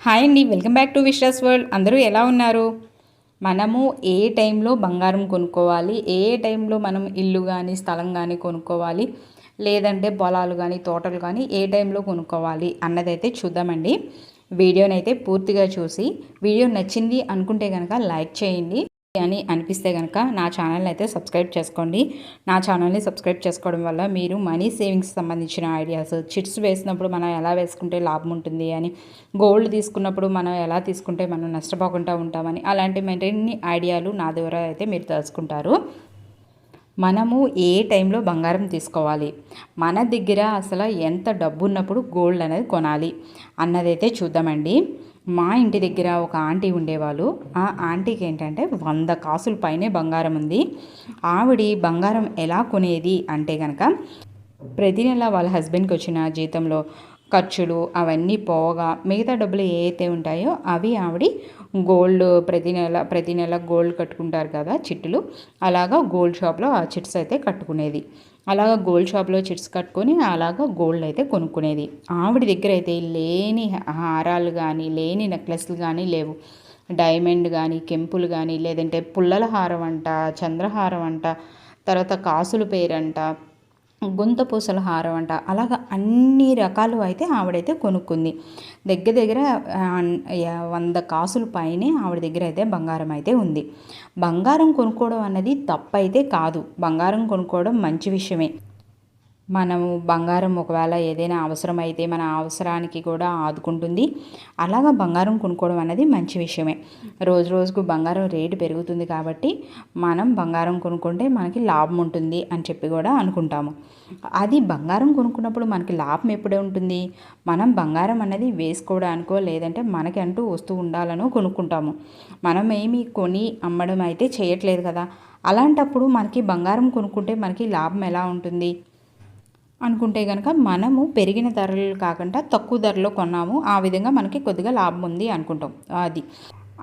Hi అండి welcome back to Vishwas world. అందరూ ఎలా ఉన్నారు? మనము ఏ టైంలో బంగారం కొనుక్కోవాలి? ఏ టైంలో మనం ఇల్లు కానీ స్థలం కానీ కొనుక్కోవాలి? లేదంటే పొలాలు కానీ తోటలు కానీ ఏ టైంలో కొనుక్కోవాలి అన్నదైతే చూద్దామండి. వీడియోనైతే పూర్తిగా చూసి వీడియో నచ్చింది అనుకుంటే కనుక లైక్ చేయండి. అని అనిపిస్తే కనుక నా ఛానల్ని అయితే సబ్స్క్రైబ్ చేసుకోండి. నా ఛానల్ని సబ్స్క్రైబ్ చేసుకోవడం వల్ల మీరు మనీ సేవింగ్స్ సంబంధించిన ఐడియాస్ చిట్స్ వేసినప్పుడు మనం ఎలా వేసుకుంటే లాభం ఉంటుంది అని గోల్డ్ తీసుకున్నప్పుడు మనం ఎలా తీసుకుంటే మనం నష్టపోకుండా ఉంటామని అలాంటి మరిన్ని ఐడియాలు నా ద్వారా అయితే మీరు తెలుసుకుంటారు. మనము ఏ టైంలో బంగారం తీసుకోవాలి? మన దగ్గర అసలు ఎంత డబ్బు ఉన్నప్పుడు గోల్డ్ అనేది కొనాలి? అన్నదైతే చూద్దామండి. మా ఇంటి దగ్గర ఒక ఆంటీ ఉండేవాళ్ళు. ఆ ఆంటీకి ఏంటంటే వంద కాసుల పైనే బంగారం ఉంది. ఆవిడ బంగారం ఎలా కొనేది అంటే కనుక ప్రతి నెల వాళ్ళ హస్బెండ్కి వచ్చిన జీతంలో ఖర్చులు అవన్నీ పోగా మిగతా డబ్బులు ఏ అయితే ఉంటాయో అవి ఆవిడ గోల్డ్ ప్రతి నెల ప్రతి నెల గోల్డ్ కట్టుకుంటారు కదా చిట్టులు. అలాగా గోల్డ్ షాప్లో ఆ చిట్స్ అయితే కట్టుకునేది. అలాగా గోల్డ్ షాప్లో చిట్స్ కట్టుకొని అలాగా గోల్డ్ అయితే కొనుక్కునేది. ఆవిడ దగ్గర అయితే లేని హారాలు కానీ లేని నెక్లెస్లు కానీ లేవు. డైమండ్ కానీ కెంపులు కానీ లేదంటే పుల్లల హారం అంట చంద్రహారం అంట తర్వాత కాసుల పేరంట గుంత పూసల హారం అంట. అలాగ అన్ని రకాలు అయితే ఆవిడైతే కొనుక్కుంది. దగ్గర దగ్గర వంద కాసుల పైనే ఆవిడ దగ్గర అయితే బంగారం అయితే ఉంది. బంగారం కొనుక్కోవడం అన్నది తప్పైతే కాదు. బంగారం కొనుక్కోవడం మంచి విషయమే. మనము బంగారం ఒకవేళ ఏదైనా అవసరమైతే మన అవసరానికి కూడా ఆదుకుంటుంది. అలాగా బంగారం కొనుక్కోవడం అనేది మంచి విషయమే. రోజు రోజుకు బంగారం రేటు పెరుగుతుంది కాబట్టి మనం బంగారం కొనుక్కుంటే మనకి లాభం ఉంటుంది అని చెప్పి కూడా అనుకుంటాము. అది బంగారం కొనుక్కున్నప్పుడు మనకి లాభం ఎప్పుడే ఉంటుంది? మనం బంగారం అనేది వేసుకోవడానికో లేదంటే మనకి అంటూ వస్తూ ఉండాలనో కొనుక్కుంటాము. మనం ఏమి కొని అమ్మడం అయితే చేయట్లేదు కదా. అలాంటప్పుడు మనకి బంగారం కొనుక్కుంటే మనకి లాభం ఎలా ఉంటుంది? అనుకుంటే కనుక మనము పెరిగిన ధరలు కాకుండా తక్కువ ధరలో కొన్నాము. ఆ విధంగా మనకి కొద్దిగా లాభం ఉంది అనుకుంటాం. అది.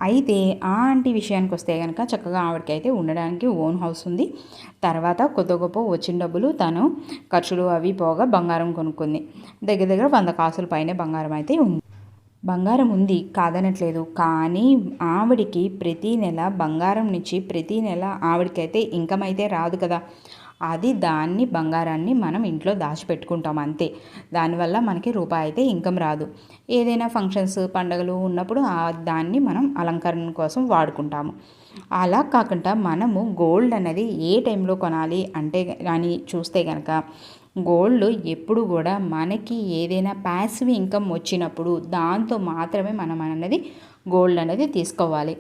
అయితే ఆ ఆంటీ విషయానికి వస్తే కనుక చక్కగా ఆవిడకి అయితే ఉండడానికి ఓన్ హౌస్ ఉంది. తర్వాత కొద్ది గొప్ప వచ్చిన డబ్బులు తను ఖర్చులు అవి పోగా బంగారం కొనుక్కుంది. దగ్గర దగ్గర వంద కాసుల పైనే బంగారం అయితే ఉంది. బంగారం ఉంది కాదనట్లేదు. కానీ ఆవిడికి ప్రతీ నెల బంగారం నుంచి ప్రతీ నెల ఆవిడకైతే ఇన్కమ్ అయితే రాదు కదా. అది దాన్ని బంగారాన్ని మనం ఇంట్లో దాచిపెట్టుకుంటాం అంతే. దానివల్ల మనకి రూపాయి అయితే ఇన్కమ్ రాదు. ఏదైనా ఫంక్షన్స్ పండగలు ఉన్నప్పుడు దాన్ని మనం అలంకరణ కోసం వాడుకుంటాము. అలా కాకుండా మనము గోల్డ్ అనేది ఏ టైంలో కొనాలి అంటే కానీ చూస్తే కనుక గోల్డ్ ఎప్పుడు కూడా మనకి ఏదైనా ప్యాసివ్ ఇన్కమ్ వచ్చినప్పుడు దాంతో మాత్రమే మనం అన్నది గోల్డ్ అనేది తీసుకోవాలి.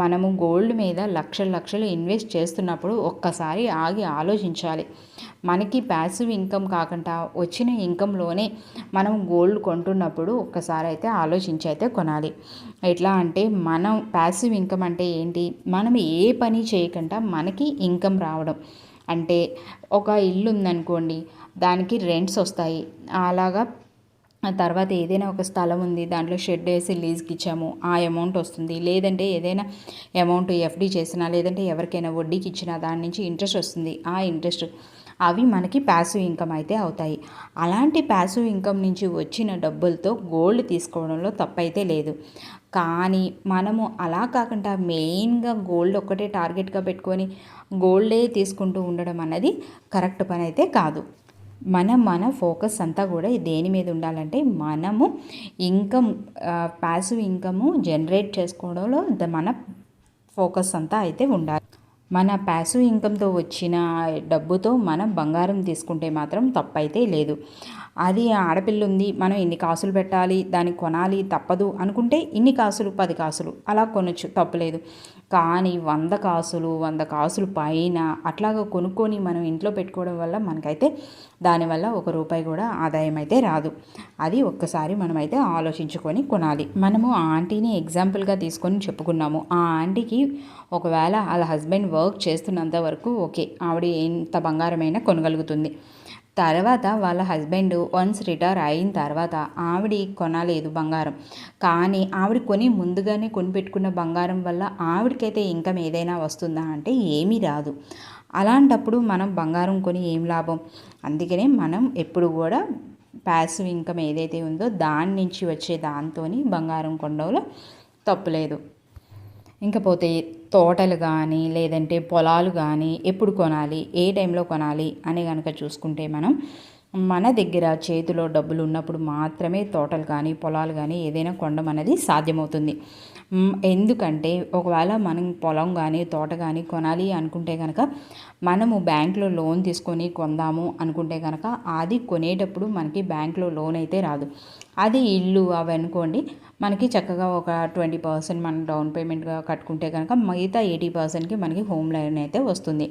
మనము గోల్డ్ మీద లక్షలు లక్షలు ఇన్వెస్ట్ చేస్తున్నప్పుడు ఒక్కసారి ఆగి ఆలోచించాలి. మనకి ప్యాసివ్ ఇన్కమ్ కాకుండా వచ్చిన ఇన్కంలోనే మనం గోల్డ్ కొంటున్నప్పుడు ఒక్కసారి అయితే ఆలోచించి అయితే కొనాలి. ఎట్లా అంటే మనం ప్యాసివ్ ఇన్కమ్ అంటే ఏంటి? మనం ఏ పని చేయకుండా మనకి ఇన్కమ్ రావడం. అంటే ఒక ఇల్లు ఉందనుకోండి దానికి రెంట్స్ వస్తాయి. అలాగా తర్వాత ఏదైనా ఒక స్థలం ఉంది దాంట్లో షెడ్ వేసి లీజ్కి ఇచ్చాము ఆ అమౌంట్ వస్తుంది. లేదంటే ఏదైనా అమౌంట్ ఎఫ్డి చేసినా లేదంటే ఎవరికైనా వడ్డీకి ఇచ్చినా దాని నుంచి ఇంట్రెస్ట్ వస్తుంది. ఆ ఇంట్రెస్ట్ అవి మనకి ప్యాసివ్ ఇన్కమ్ అయితే అవుతాయి. అలాంటి ప్యాసివ్ ఇన్కమ్ నుంచి వచ్చిన డబ్బులతో గోల్డ్ తీసుకోవడంలో తప్పైతే లేదు. కానీ మనము అలా కాకుండా మెయిన్గా గోల్డ్ ఒక్కటే టార్గెట్గా పెట్టుకొని గోల్డే తీసుకుంటూ ఉండడం అన్నది కరెక్ట్ పని అయితే కాదు. మనం మన ఫోకస్ అంతా కూడా దేని మీద ఉండాలంటే మనము ఇన్కమ్ ప్యాసివ్ ఇన్కము జనరేట్ చేసుకోవడంలో మన ఫోకస్ అంతా అయితే ఉండాలి. మన ప్యాసివ్ ఇన్కమ్తో వచ్చిన డబ్బుతో మనం బంగారం తీసుకుంటే మాత్రం తప్పైతే లేదు. అది ఆడపిల్ల ఉంది మనం ఇన్ని కాసులు పెట్టాలి దాన్ని కొనాలి తప్పదు అనుకుంటే ఇన్ని కాసులు పది కాసులు అలా కొనొచ్చు తప్పలేదు కానీ వంద కాసులు వంద కాసులు పైన అట్లాగా కొనుక్కొని మనం ఇంట్లో పెట్టుకోవడం వల్ల మనకైతే దానివల్ల ఒక రూపాయి కూడా ఆదాయం అయితే రాదు. అది ఒక్కసారి మనమైతే ఆలోచించుకొని కొనాలి. మనము ఆ ఆంటీని ఎగ్జాంపుల్గా తీసుకొని చెప్పుకున్నాము. ఆ ఆంటీకి ఒకవేళ వాళ్ళ హస్బెండ్ వర్క్ చేస్తున్నంత వరకు ఓకే ఆవిడ ఎంత బంగారమైనా కొనగలుగుతుంది. తర్వాత వాళ్ళ హస్బెండ్ వన్స్ రిటైర్ అయిన తర్వాత ఆవిడ కొనలేదు బంగారం. కానీ ఆవిడ కొని ముందుగానే కొనిపెట్టుకున్న బంగారం వల్ల ఆవిడకైతే ఇన్కమ్ ఏదైనా వస్తుందా అంటే ఏమీ రాదు. అలాంటప్పుడు మనం బంగారం కొని ఏం లాభం? అందుకనే మనం ఎప్పుడు కూడా ప్యాసివ్ ఇన్కమ్ ఏదైతే ఉందో దాని నుంచి వచ్చే దాంతో బంగారం కొండలో తప్పులేదు ఇంకపోతే తోటలు కానీ లేదంటే పొలాలు కానీ ఎప్పుడు కొనాలి ఏ టైంలో కొనాలి అని కనుక చూసుకుంటే మనం మన దగ్గర చేతిలో డబ్బులు ఉన్నప్పుడు మాత్రమే తోటలు కానీ పొలాలు కానీ ఏదైనా కొనడం అనేది సాధ్యమవుతుంది. ఎందుకంటే ఒకవేళ మనం పొలం కానీ తోట కానీ కొనాలి అనుకుంటే కనుక మనము బ్యాంకులో లోన్ తీసుకొని కొందాము అనుకుంటే కనుక అది కొనేటప్పుడు మనకి బ్యాంకులో లోన్ అయితే రాదు. అది ఇల్లు అవి అనుకోండి మనకి చక్కగా ఒక ట్వంటీ పర్సెంట్ మనం డౌన్ పేమెంట్గా కట్టుకుంటే కనుక మిగతా ఎయిటీ పర్సెంట్కి మనకి హోమ్ లోన్ అయితే వస్తుంది.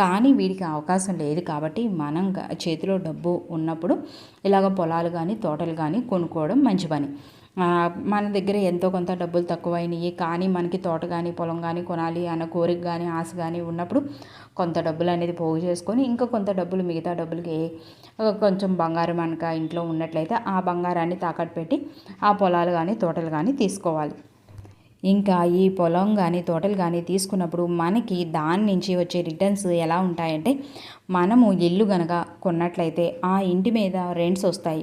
కానీ వీడికి అవకాశం లేదు కాబట్టి మనం చేతిలో డబ్బు ఉన్నప్పుడు ఇలాగ పొలాలు కానీ తోటలు కానీ కొనుక్కోవడం మంచి పని. మన దగ్గర ఎంతో కొంత డబ్బులు తక్కువైనవి కానీ మనకి తోట కానీ పొలం కానీ కొనాలి అన్న కోరిక కానీ ఆశ కానీ ఉన్నప్పుడు కొంత డబ్బులు అనేది పోగు చేసుకొని ఇంకా కొంత డబ్బులు మిగతా డబ్బులకి కొంచెం బంగారం అనక ఇంట్లో ఉన్నట్లయితే ఆ బంగారాన్ని తాకట్టు పెట్టి ఆ పొలాలు కానీ తోటలు కానీ తీసుకోవాలి. ఇంకా ఈ పొలం కానీ తోటలు కానీ తీసుకున్నప్పుడు మనకి దాని నుంచి వచ్చే రిటర్న్స్ ఎలా ఉంటాయంటే మనము ఇల్లు గనక కొన్నట్లయితే ఆ ఇంటి మీద రెంట్స్ వస్తాయి.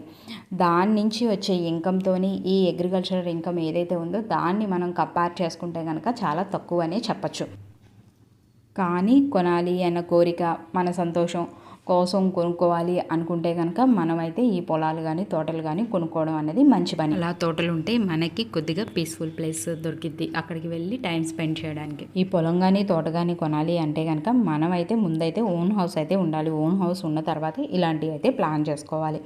దాని నుంచి వచ్చే ఇన్కమ్తో ఈ అగ్రికల్చరల్ ఇన్కమ్ ఏదైతే ఉందో దాన్ని మనం కంపేర్ చేసుకుంటే కనుక చాలా తక్కువనే చెప్పచ్చు. కానీ కొనాలి అన్న కోరిక మన సంతోషం కోసం కొనుక్కోవాలి అనుకుంటే కనుక మనమైతే ఈ పొలాలు కానీ తోటలు కానీ కొనుక్కోవడం అనేది మంచి పని. అలా తోటలు ఉంటే మనకి కొద్దిగా పీస్ఫుల్ ప్లేస్ దొరికిద్ది. అక్కడికి వెళ్ళి టైం స్పెండ్ చేయడానికి. ఈ పొలం కానీ తోట కానీ కొనాలి అంటే కనుక మనమైతే ముందైతే ఓన్ హౌస్ అయితే ఉండాలి. ఓన్ హౌస్ ఉన్న తర్వాత ఇలాంటివి అయితే ప్లాన్ చేసుకోవాలి.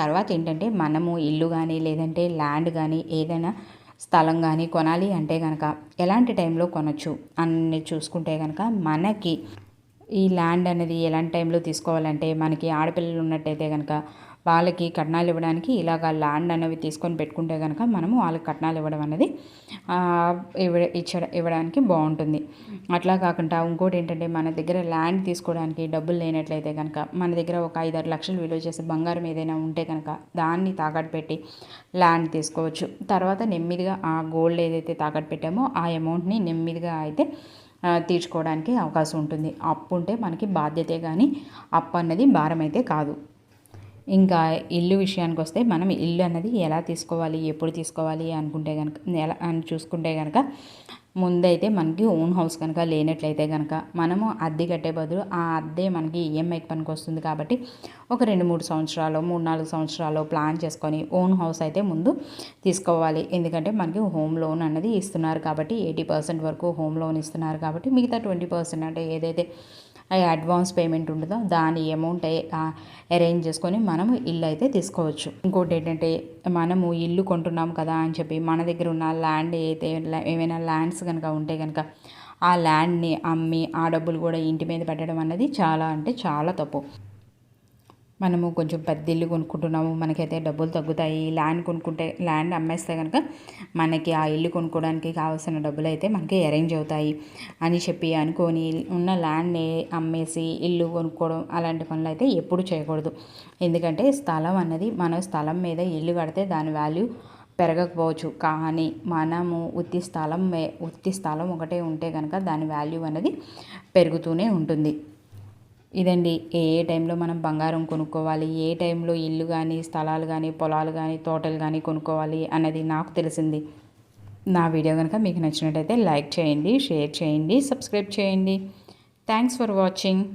తర్వాత ఏంటంటే మనము ఇల్లు కానీ లేదంటే ల్యాండ్ కానీ ఏదైనా స్థలం కానీ కొనాలి అంటే కనుక ఎలాంటి టైంలో కొనచ్చు అని చూసుకుంటే కనుక మనకి ఈ ల్యాండ్ అనేది ఎలాంటి టైంలో తీసుకోవాలంటే మనకి ఆడపిల్లలు ఉన్నట్టయితే కనుక వాళ్ళకి కట్నాలు ఇవ్వడానికి ఇలాగ ల్యాండ్ అనేవి తీసుకొని పెట్టుకుంటే కనుక మనము వాళ్ళకి కట్నాలు ఇవ్వడం అనేది ఇవ్వ ఇచ్చ ఇవ్వడానికి బాగుంటుంది. అట్లా కాకుండా ఇంకోటి ఏంటంటే మన దగ్గర ల్యాండ్ తీసుకోవడానికి డబ్బులు లేనట్లయితే కనుక మన దగ్గర ఒక ఐదారు లక్షలు విలువ చేసే బంగారం ఏదైనా ఉంటే కనుక దాన్ని తాకట్టు పెట్టి ల్యాండ్ తీసుకోవచ్చు. తర్వాత నెమ్మదిగా ఆ గోల్డ్ ఏదైతే తాకట్టు పెట్టామో ఆ అమౌంట్ని నెమ్మదిగా అయితే తీర్చుకోవడానికి అవకాశం ఉంటుంది. అప్పు ఉంటే మనకి బాధ్యతే కానీ అప్పు అన్నది భారం అయితే కాదు. ఇంకా ఇల్లు విషయానికి వస్తే మనం ఇల్లు అన్నది ఎలా తీసుకోవాలి ఎప్పుడు తీసుకోవాలి అనుకుంటే కనుక ఎలా అని చూసుకుంటే కనుక ముందైతే మనకి ఓన్ హౌస్ కనుక లేనట్లయితే కనుక మనము అద్దె కట్టే బదులు ఆ అద్దె మనకి ఈఎంఐకి పనికి వస్తుంది కాబట్టి ఒక రెండు మూడు సంవత్సరాలు మూడు నాలుగు సంవత్సరాలు ప్లాన్ చేసుకొని ఓన్ హౌస్ అయితే ముందు తీసుకోవాలి. ఎందుకంటే మనకి హోమ్ లోన్ అన్నది ఇస్తున్నారు కాబట్టి ఎయిటీ పర్సెంట్ వరకు హోమ్ లోన్ ఇస్తున్నారు కాబట్టి మిగతా ట్వంటీ పర్సెంట్ అంటే ఏదైతే అడ్వాన్స్ పేమెంట్ ఉంటుందో దాని అమౌంట్ అరేంజ్ చేసుకొని మనము ఇల్లు అయితే తీసుకోవచ్చు. ఇంకోటి ఏంటంటే మనము ఇల్లు కొంటున్నాం కదా అని చెప్పి మన దగ్గర ఉన్న ల్యాండ్ అయితే ఏమైనా ల్యాండ్స్ కనుక ఉంటే కనుక ఆ ల్యాండ్ని అమ్మి ఆ డబ్బులు కూడా ఇంటి మీద పెట్టడం అనేది చాలా అంటే చాలా తప్పు. మనము కొంచెం పెద్ద ఇల్లు కొనుక్కుంటున్నాము మనకైతే డబ్బులు తగ్గుతాయి. ల్యాండ్ కొనుక్కుంటే ల్యాండ్ అమ్మేస్తే కనుక మనకి ఆ ఇల్లు కొనుక్కోవడానికి కావాల్సిన డబ్బులు అయితే మనకి అరేంజ్ అవుతాయి అని చెప్పి అనుకొని ఉన్న ల్యాండ్ని అమ్మేసి ఇల్లు కొనుక్కోవడం అలాంటి పనులు అయితే ఎప్పుడు చేయకూడదు. ఎందుకంటే స్థలం అన్నది మన స్థలం మీద ఇల్లు కడితే దాని వాల్యూ పెరగకపోవచ్చు. కానీ మనము ఉత్తి స్థలం ఉత్తి స్థలం ఒకటే ఉంటే కనుక దాని వాల్యూ అనేది పెరుగుతూనే ఉంటుంది. ఇదండి ఏ ఏ టైంలో మనం బంగారం కొనుక్కోవాలి ఏ టైంలో ఇల్లు కానీ స్థలాలు కానీ పొలాలు కానీ తోటలు కానీ కొనుక్కోవాలి అన్నది నాకు తెలిసింది. నా వీడియో కనుక మీకు నచ్చినట్టయితే లైక్ చేయండి షేర్ చేయండి సబ్స్క్రైబ్ చేయండి. Thanks for watching.